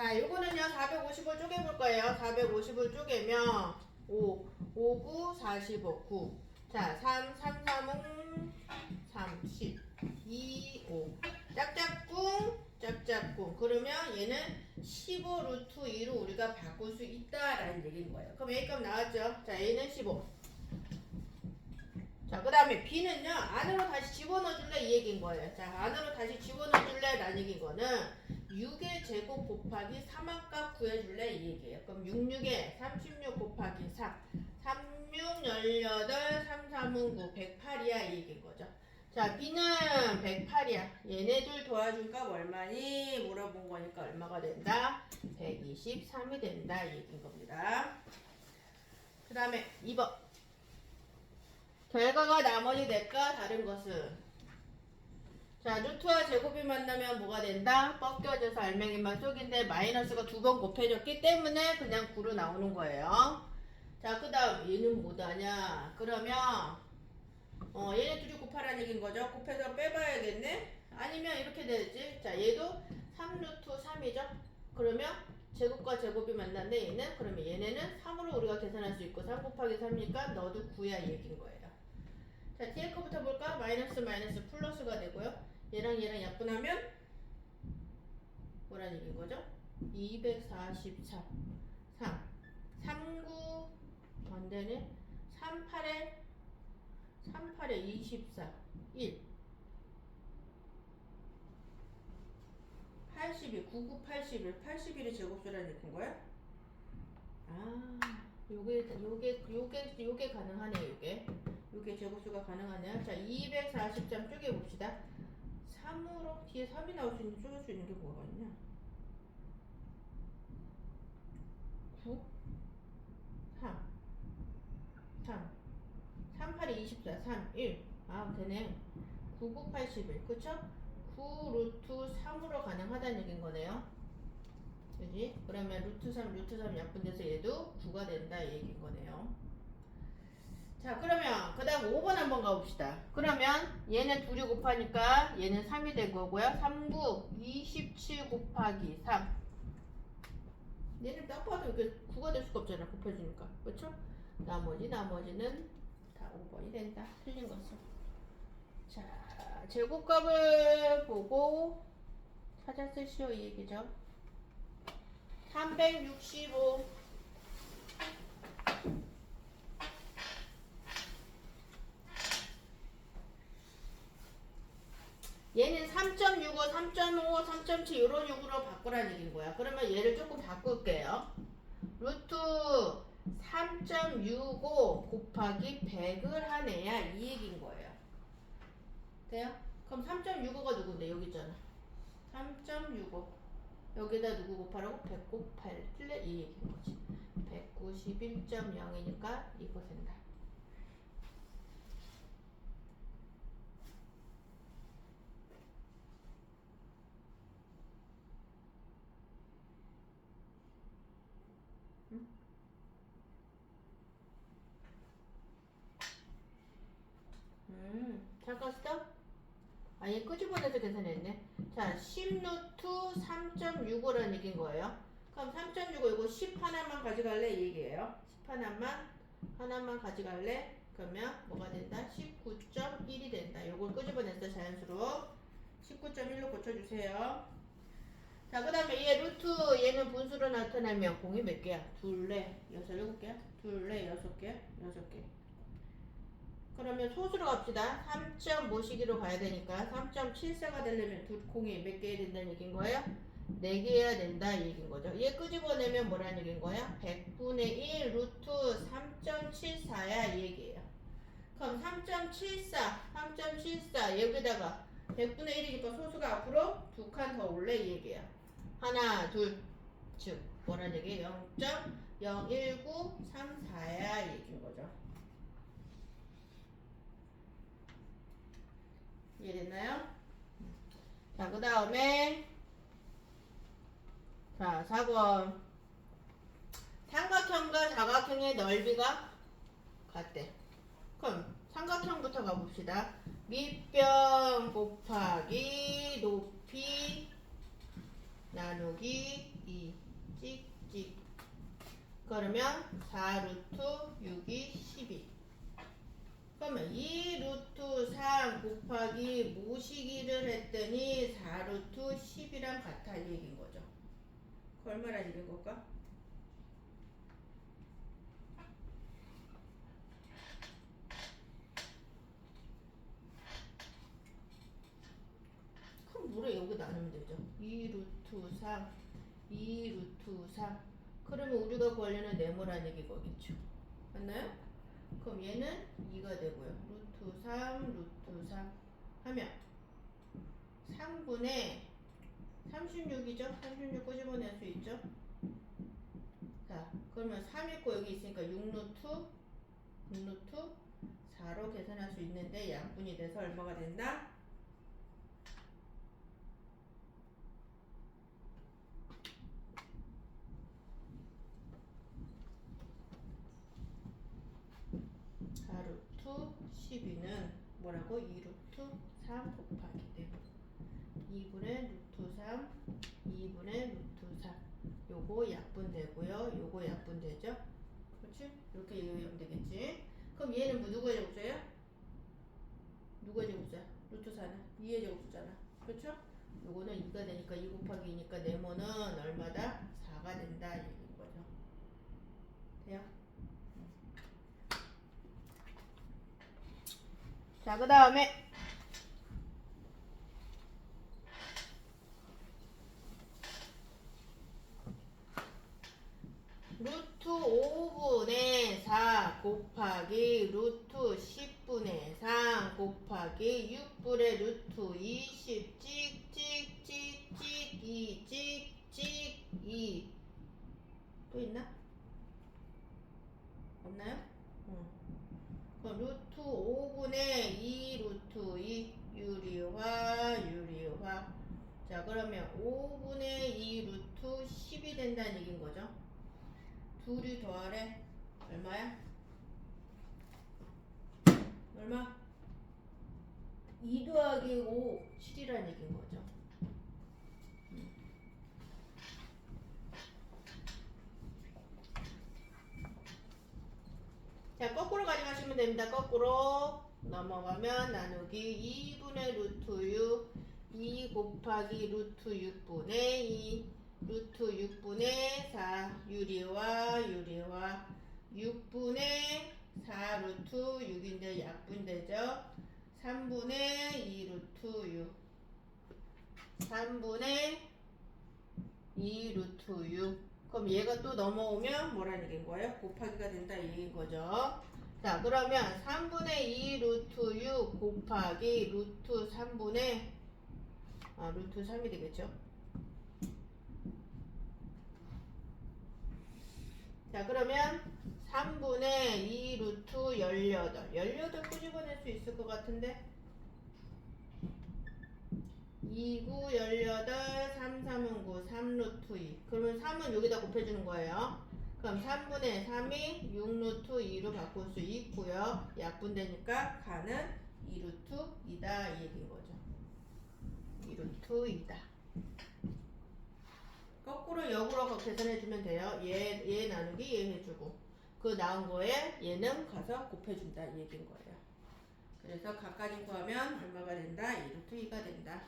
자, 요거는요, 450을 쪼개볼 거예요. 450을 쪼개면 5, 5, 9, 45, 9. 자, 3, 3, 3은 30, 2, 5. 짝짝꿍, 짝짝꿍. 그러면 얘는 15 루트 2로 우리가 바꿀 수 있다라는 얘기인 거예요. 그럼 A값 나왔죠? 자, A는 15. 자, 그 다음에 B는요, 안으로 다시 집어넣어줄래? 이 얘기인 거예요. 자, 안으로 다시 집어넣어줄래? 라는 얘기인 거는 6의 제곱 곱하기 3합값 구해줄래? 이 얘기예요. 그럼 66에 36 곱하기 3. 36, 18, 3, 3은 9, 108이야. 이 얘기인 거죠. 자, B는 108이야. 얘네들 도와준 값 얼마니? 물어본 거니까 얼마가 된다? 123이 된다. 이 얘기인 겁니다. 그 다음에 2번. 결과가 나머지 넷과 다른 것은 자 루트와 제곱이 만나면 뭐가 된다? 꺾여져서 알맹이만 속인데 마이너스가 두 번 곱해졌기 때문에 그냥 9로 나오는 거예요. 자 그 다음 얘는 뭐다냐? 그러면 어 얘네 둘이 곱하라는 얘기인 거죠. 곱해서 빼봐야겠네. 아니면 이렇게 되지. 자 얘도 3루트 3이죠. 그러면 제곱과 제곱이 만났네 얘는 그러면 얘네는 3으로 우리가 계산할 수 있고 3 곱하기 3이니까 너도 9야 이 얘기인 거예요. 자, 뒤에 거부터 볼까? 마이너스 마이너스 플러스가 되고요. 얘랑 얘랑 약분하면 뭐라는 얘기인 거죠? 244 3 39 반대네 38에 38에 24 1 82 99 81 81이 제곱수라는 얘기인 거야? 아 요게 요게 요게 요게 가능하네 요게 요게 제곱수가 가능하네요. 자, 240점 쪼개봅시다. 3으로 뒤에 3이 나올 수 있는 쪼갤 수 있는 게 뭐가 있냐? 9 3 3 3 8이 24 3 1 아, 되네. 9 9 81 그쵸? 9 루트 3으로 가능하다는 얘기인 거네요. 그지? 그러면 루트 3 루트 3 약분돼서 얘도 9가 된다 이 얘기인 거네요. 자 그러면 그 다음 5번 한번 가봅시다. 그러면 얘는 둘이 곱하니까 얘는 3이 된 거고요. 39 27 곱하기 3 얘는 딱 봐도 이렇게 9가 될 수가 없잖아 곱해주니까. 그렇죠? 나머지 나머지는 다 5번이 된다. 틀린 것은 자 제곱값을 보고 찾아 쓰시오 이 얘기죠. 365 얘는 3.65, 3.5, 3.7 이런 식으로 바꾸라는 얘기인 거야. 그러면 얘를 조금 바꿀게요. 루트 3.65 곱하기 100을 하네야 이 얘기인 거예요. 돼요? 그럼 3.65가 누군데? 여기 있잖아. 3.65 여기다 누구 곱하라고? 100 곱할 틀려 이 얘기인 거지. 191.0이니까 이거 된다. 음, 잠깐 스톱. 아, 얘 끄집어내서 계산했네. 자, 10루트 3.65라는 얘기인 거예요. 그럼 3.65 이거 10 하나만 가져갈래? 이 얘기예요. 10 하나만, 하나만 가져갈래? 그러면 뭐가 된다? 19.1이 된다. 요걸 끄집어냈어, 자연수로. 19.1로 고쳐주세요. 자, 그 다음에 얘 루트, 얘는 분수로 나타나면 공이 몇 개야? 둘, 넷, 여섯, 일곱 개야? 둘, 넷, 여섯 개야? 여섯 개. 그러면 소수로 갑시다. 3점 모시기로 가야 되니까 3.74가 되려면 두 공이 몇 개야 된다는 얘기인 거예요? 4개 해야 된다 이 얘기인 거죠. 얘 끄집어내면 뭐라는 얘기인 거야? 100분의 1 루트 3.74야 이 얘기예요. 그럼 3.74, 3.74 여기다가 100분의 1이니까 소수가 앞으로 두 칸 더 올래 이 얘기야. 하나, 둘, 즉 뭐라는 얘기예요? 0.01934야 이 얘기인 거죠. 이해됐나요? 자, 그 다음에 자, 4번 삼각형과 사각형의 넓이가 같대. 그럼 삼각형부터 가봅시다. 밑변 곱하기 높이 나누기 2 찍찍 그러면 4 루트 6이 12 그러면 2 루트 3 곱하기 모시기를 했더니 4 루트 10이랑 같아 이 얘기인 거죠 그 얼마나 얘기인 걸까? 그럼 물에 여기 나누면 되죠 2 루트 3 2 루트 3 그러면 우리가 구하려는 네모란 얘기 거겠죠 맞나요? 그럼 얘는 2가 되고요 루트 3 루트 3 하면 3분의 36이죠? 36 끄집어낼 수 있죠? 자 그러면 3 있고 여기 있으니까 6루트 6루트 4로 계산할 수 있는데 양분이 돼서 얼마가 된다? 사 루트 12는 뭐라고? 2 루트 3 곱하기 되고 2분의 루트 3 2분의 루트 3 요거 약분되고요 요거 약분되죠 그렇지? 이렇게 이해하면 되겠지 그럼 얘는 뭐 누구의 제곱수예요? 누구의 제곱수야? 루트 4는 2의 제곱수잖아 그렇죠? 요거는 2가 되니까 2 곱하기 2니까 네모는 얼마다? 4가 된다 이 얘기인 거죠 돼요? 자, 그 다음에 루트 5분의 4 곱하기 루트 10분의 3 곱하기 6분의 루트 20 찍찍찍찍 2 찍찍 2또 있나? 없나요? 응. 그럼 루트 5분의 2 루트 2 유리화 유리화 자 그러면 5분의 2 루트 10이 된다는 얘기인 거죠 둘이 더하래 얼마야? 얼마? 2 더하기 5 7이라는 얘기인 거죠 자, 거꾸로 가져가시면 됩니다. 거꾸로 넘어가면 나누기 2분의 루트 6, 2 곱하기 루트 6분의 2, 루트 6분의 4, 유리와 유리와 6분의 4 루트 6인데 약분되죠. 3분의 2 루트 6, 3분의 2 루트 6. 그럼 얘가 또 넘어오면 뭐라는 얘기인 거예요? 곱하기가 된다 이 얘기인 거죠. 자 그러면 3분의 2 루트 6 곱하기 루트 3분의 아 루트 3이 되겠죠. 자 그러면 3분의 2 루트 18 18 끄집어낼 수 있을 것 같은데 2, 9, 18, 3, 3은 9, 3 루트 2. 그러면 3은 여기다 곱해주는 거예요. 그럼 3분의 3이 6 루트 2로 바꿀 수 있고요. 약분되니까 가는 2루트 2다 이 얘기인 거죠. 2루트 2다. 역으로 계산해 주면 돼요. 얘, 얘 나누기 얘 해주고 그 나온 거에 얘는 가서 곱해준다 이 얘기인 거예요. 그래서 각각이 구하면 얼마가 된다? 2루트 2가 된다.